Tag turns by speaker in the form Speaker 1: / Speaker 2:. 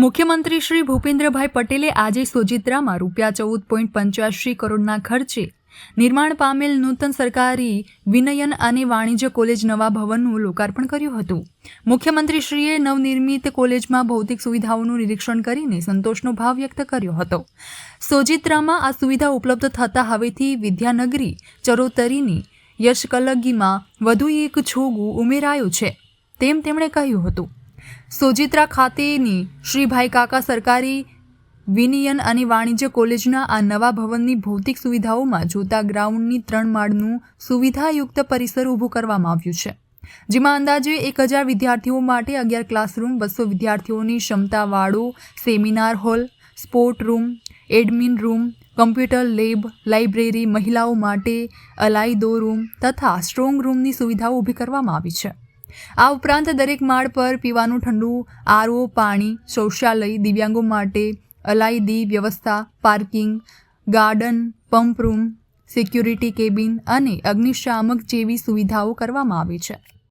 Speaker 1: મુખ્યમંત્રી શ્રી ભૂપેન્દ્રભાઈ પટેલે આજે સોજિત્રામાં રૂપિયા ચૌદ પોઈન્ટ પંચ્યાસી કરોડના ખર્ચે નિર્માણ પામેલ નૂતન સરકારી વિનયન અને વાણિજ્ય કોલેજ નવા ભવનનું લોકાર્પણ કર્યું હતું. મુખ્યમંત્રીશ્રીએ નવનિર્મિત કોલેજમાં ભૌતિક સુવિધાઓનું નિરીક્ષણ કરીને સંતોષનો ભાવ વ્યક્ત કર્યો હતો. સોજિત્રામાં આ સુવિધા ઉપલબ્ધ થતાં હવેથી વિદ્યાનગરી ચરોતરીની યશકલગીમાં વધુ એક છોગું ઉમેરાયું છે, તેમ તેમણે કહ્યું હતું. સોજિત્રા ખાતેની શ્રીભાઈ કાકા સરકારી વિનિયન અને વાણિજ્ય કોલેજના આ નવા ભવનની ભૌતિક સુવિધાઓમાં જોતા ગ્રાઉન્ડની ત્રણ માળનું સુવિધાયુક્ત પરિસર ઊભું કરવામાં આવ્યું છે, જેમાં અંદાજે એક હજાર વિદ્યાર્થીઓ માટે અગિયાર ક્લાસરૂમ, બસો વિદ્યાર્થીઓની ક્ષમતાવાળો seminar hall, sport room, admin room, computer lab, library, મહિલાઓ માટે અલાયદો રૂમ તથા સ્ટ્રોંગ રૂમની સુવિધાઓ ઊભી કરવામાં આવી છે. આ ઉપરાંત દરેક માળ પર પીવાનું ઠંડુ, આરઓ, પાણી, શૌચાલય, દિવ્યાંગો માટે અલાયદી વ્યવસ્થા, parking, garden, pump room, security cabin અને અગ્નિશામક જેવી સુવિધાઓ કરવામાં આવી છે.